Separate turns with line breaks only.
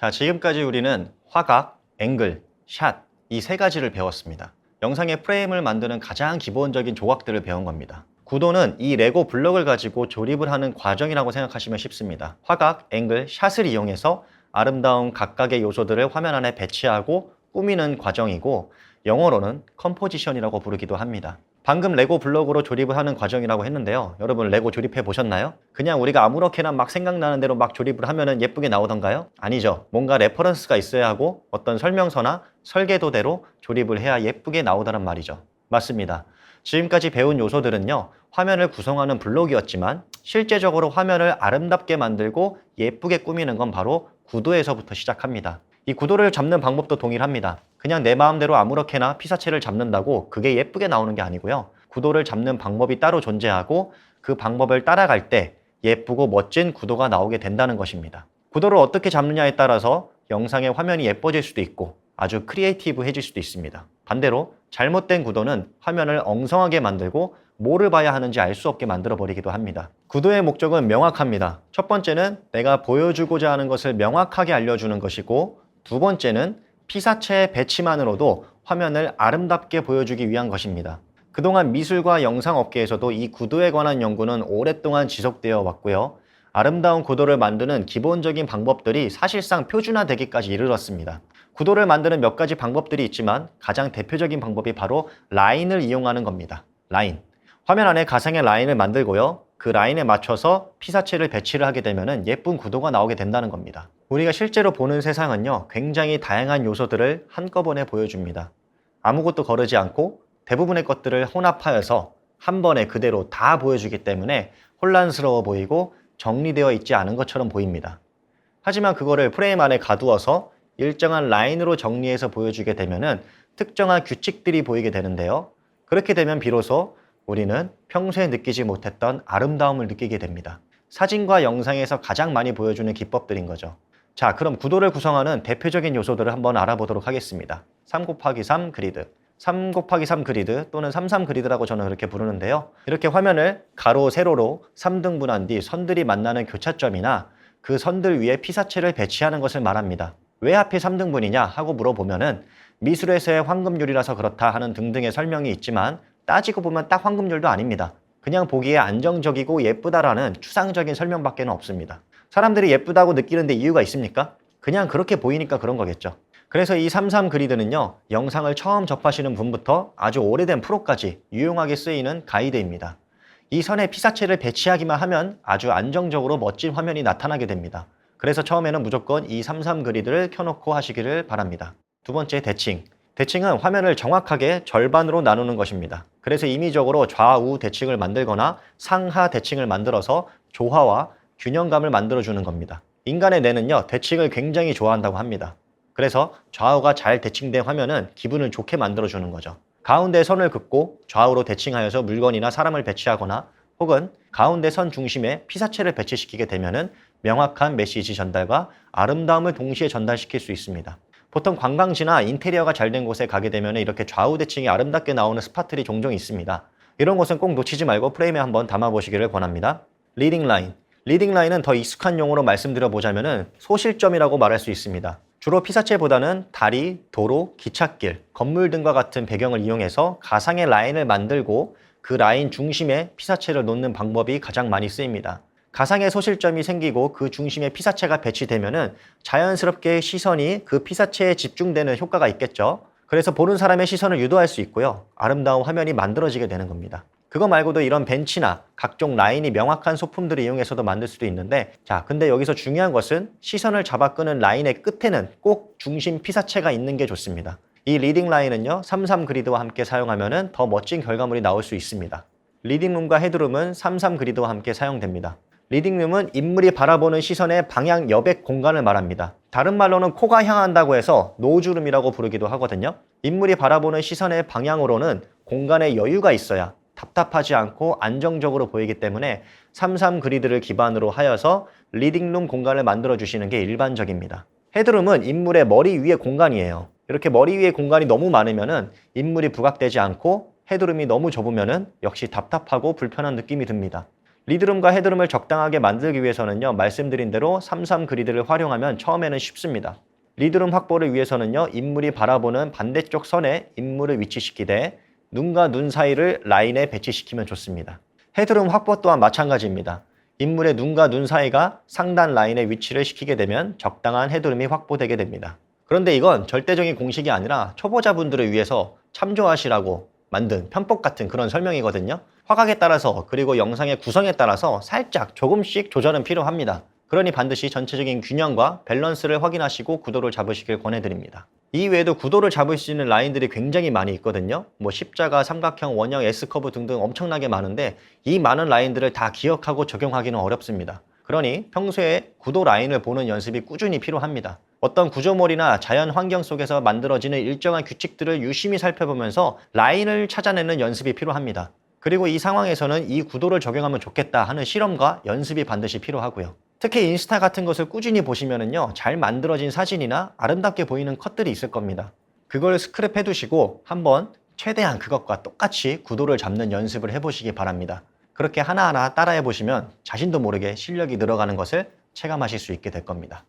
자, 지금까지 우리는 화각, 앵글, 샷, 이 세 가지를 배웠습니다. 영상의 프레임을 만드는 가장 기본적인 조각들을 배운 겁니다. 구도는 이 레고 블럭을 가지고 조립을 하는 과정이라고 생각하시면 쉽습니다. 화각, 앵글, 샷을 이용해서 아름다운 각각의 요소들을 화면 안에 배치하고 꾸미는 과정이고 영어로는 컴포지션이라고 부르기도 합니다. 방금 레고 블럭으로 조립을 하는 과정이라고 했는데요. 여러분 레고 조립해 보셨나요? 그냥 우리가 아무렇게나 막 생각나는 대로 막 조립을 하면은 예쁘게 나오던가요? 아니죠. 뭔가 레퍼런스가 있어야 하고 어떤 설명서나 설계도대로 조립을 해야 예쁘게 나오다는 말이죠. 맞습니다. 지금까지 배운 요소들은요. 화면을 구성하는 블록이었지만 실제적으로 화면을 아름답게 만들고 예쁘게 꾸미는 건 바로 구도에서부터 시작합니다. 이 구도를 잡는 방법도 동일합니다. 그냥 내 마음대로 아무렇게나 피사체를 잡는다고 그게 예쁘게 나오는 게 아니고요. 구도를 잡는 방법이 따로 존재하고 그 방법을 따라갈 때 예쁘고 멋진 구도가 나오게 된다는 것입니다. 구도를 어떻게 잡느냐에 따라서 영상의 화면이 예뻐질 수도 있고 아주 크리에이티브해질 수도 있습니다. 반대로 잘못된 구도는 화면을 엉성하게 만들고 뭐를 봐야 하는지 알 수 없게 만들어 버리기도 합니다. 구도의 목적은 명확합니다. 첫 번째는 내가 보여주고자 하는 것을 명확하게 알려주는 것이고 두 번째는 피사체의 배치만으로도 화면을 아름답게 보여주기 위한 것입니다. 그동안 미술과 영상 업계에서도 이 구도에 관한 연구는 오랫동안 지속되어 왔고요. 아름다운 구도를 만드는 기본적인 방법들이 사실상 표준화되기까지 이르렀습니다. 구도를 만드는 몇 가지 방법들이 있지만 가장 대표적인 방법이 바로 라인을 이용하는 겁니다. 라인. 화면 안에 가상의 라인을 만들고요. 그 라인에 맞춰서 피사체를 배치를 하게 되면 예쁜 구도가 나오게 된다는 겁니다. 우리가 실제로 보는 세상은요, 굉장히 다양한 요소들을 한꺼번에 보여줍니다. 아무것도 거르지 않고 대부분의 것들을 혼합하여서 한 번에 그대로 다 보여주기 때문에 혼란스러워 보이고 정리되어 있지 않은 것처럼 보입니다. 하지만 그거를 프레임 안에 가두어서 일정한 라인으로 정리해서 보여주게 되면은 특정한 규칙들이 보이게 되는데요. 그렇게 되면 비로소 우리는 평소에 느끼지 못했던 아름다움을 느끼게 됩니다. 사진과 영상에서 가장 많이 보여주는 기법들인 거죠. 자, 그럼 구도를 구성하는 대표적인 요소들을 한번 알아보도록 하겠습니다. 3 곱하기 3 그리드. 3 곱하기 3 그리드 또는 33 그리드라고 저는 그렇게 부르는데요. 이렇게 화면을 가로, 세로로 3등분한 뒤 선들이 만나는 교차점이나 그 선들 위에 피사체를 배치하는 것을 말합니다. 왜 하필 3등분이냐 하고 물어보면은 미술에서의 황금률이라서 그렇다 하는 등등의 설명이 있지만 따지고 보면 딱 황금률도 아닙니다. 그냥 보기에 안정적이고 예쁘다라는 추상적인 설명밖에 는 없습니다. 사람들이 예쁘다고 느끼는데 이유가 있습니까? 그냥 그렇게 보이니까 그런 거겠죠. 그래서 이 33 그리드는요, 영상을 처음 접하시는 분부터 아주 오래된 프로까지 유용하게 쓰이는 가이드입니다. 이 선에 피사체를 배치하기만 하면 아주 안정적으로 멋진 화면이 나타나게 됩니다. 그래서 처음에는 무조건 이 33 그리드를 켜놓고 하시기를 바랍니다. 두 번째 대칭. 대칭은 화면을 정확하게 절반으로 나누는 것입니다. 그래서 임의적으로 좌우 대칭을 만들거나 상하 대칭을 만들어서 조화와 균형감을 만들어주는 겁니다. 인간의 뇌는요, 대칭을 굉장히 좋아한다고 합니다. 그래서 좌우가 잘 대칭된 화면은 기분을 좋게 만들어주는 거죠. 가운데 선을 긋고 좌우로 대칭하여서 물건이나 사람을 배치하거나 혹은 가운데 선 중심에 피사체를 배치시키게 되면은 명확한 메시지 전달과 아름다움을 동시에 전달시킬 수 있습니다. 보통 관광지나 인테리어가 잘 된 곳에 가게 되면 이렇게 좌우 대칭이 아름답게 나오는 스팟들이 종종 있습니다. 이런 곳은 꼭 놓치지 말고 프레임에 한번 담아보시기를 권합니다. 리딩 라인. 리딩 라인은 더 익숙한 용어로 말씀드려 보자면은 소실점이라고 말할 수 있습니다. 주로 피사체보다는 다리, 도로, 기찻길, 건물 등과 같은 배경을 이용해서 가상의 라인을 만들고 그 라인 중심에 피사체를 놓는 방법이 가장 많이 쓰입니다. 가상의 소실점이 생기고 그 중심에 피사체가 배치되면은 자연스럽게 시선이 그 피사체에 집중되는 효과가 있겠죠. 그래서 보는 사람의 시선을 유도할 수 있고요. 아름다운 화면이 만들어지게 되는 겁니다. 그거 말고도 이런 벤치나 각종 라인이 명확한 소품들을 이용해서도 만들 수도 있는데 자 근데 여기서 중요한 것은 시선을 잡아 끄는 라인의 끝에는 꼭 중심 피사체가 있는 게 좋습니다. 이 리딩 라인은요 33 그리드와 함께 사용하면 더 멋진 결과물이 나올 수 있습니다. 리딩룸과 헤드룸은 33 그리드와 함께 사용됩니다. 리딩룸은 인물이 바라보는 시선의 방향 여백 공간을 말합니다. 다른 말로는 코가 향한다고 해서 노주름이라고 부르기도 하거든요. 인물이 바라보는 시선의 방향으로는 공간에 여유가 있어야 답답하지 않고 안정적으로 보이기 때문에 33 그리드를 기반으로 하여서 리딩룸 공간을 만들어 주시는 게 일반적입니다. 헤드룸은 인물의 머리 위의 공간이에요. 이렇게 머리 위의 공간이 너무 많으면은 인물이 부각되지 않고 헤드룸이 너무 좁으면은 역시 답답하고 불편한 느낌이 듭니다. 리드룸과 헤드룸을 적당하게 만들기 위해서는요, 말씀드린 대로 33 그리드를 활용하면 처음에는 쉽습니다. 리드룸 확보를 위해서는요, 인물이 바라보는 반대쪽 선에 인물을 위치시키되 눈과 눈 사이를 라인에 배치시키면 좋습니다. 헤드룸 확보 또한 마찬가지입니다. 인물의 눈과 눈 사이가 상단 라인에 위치를 시키게 되면 적당한 헤드룸이 확보되게 됩니다. 그런데 이건 절대적인 공식이 아니라 초보자분들을 위해서 참조하시라고 만든 편법 같은 그런 설명이거든요. 화각에 따라서 그리고 영상의 구성에 따라서 살짝 조금씩 조절은 필요합니다. 그러니 반드시 전체적인 균형과 밸런스를 확인하시고 구도를 잡으시길 권해드립니다. 이 외에도 구도를 잡을 수 있는 라인들이 굉장히 많이 있거든요. 뭐 십자가, 삼각형, 원형, S커브 등등 엄청나게 많은데 이 많은 라인들을 다 기억하고 적용하기는 어렵습니다. 그러니 평소에 구도 라인을 보는 연습이 꾸준히 필요합니다. 어떤 구조물이나 자연 환경 속에서 만들어지는 일정한 규칙들을 유심히 살펴보면서 라인을 찾아내는 연습이 필요합니다. 그리고 이 상황에서는 이 구도를 적용하면 좋겠다 하는 실험과 연습이 반드시 필요하고요. 특히 인스타 같은 것을 꾸준히 보시면은요, 잘 만들어진 사진이나 아름답게 보이는 컷들이 있을 겁니다. 그걸 스크랩 해 두시고 한번 최대한 그것과 똑같이 구도를 잡는 연습을 해보시기 바랍니다. 그렇게 하나하나 따라해 보시면 자신도 모르게 실력이 늘어가는 것을 체감하실 수 있게 될 겁니다.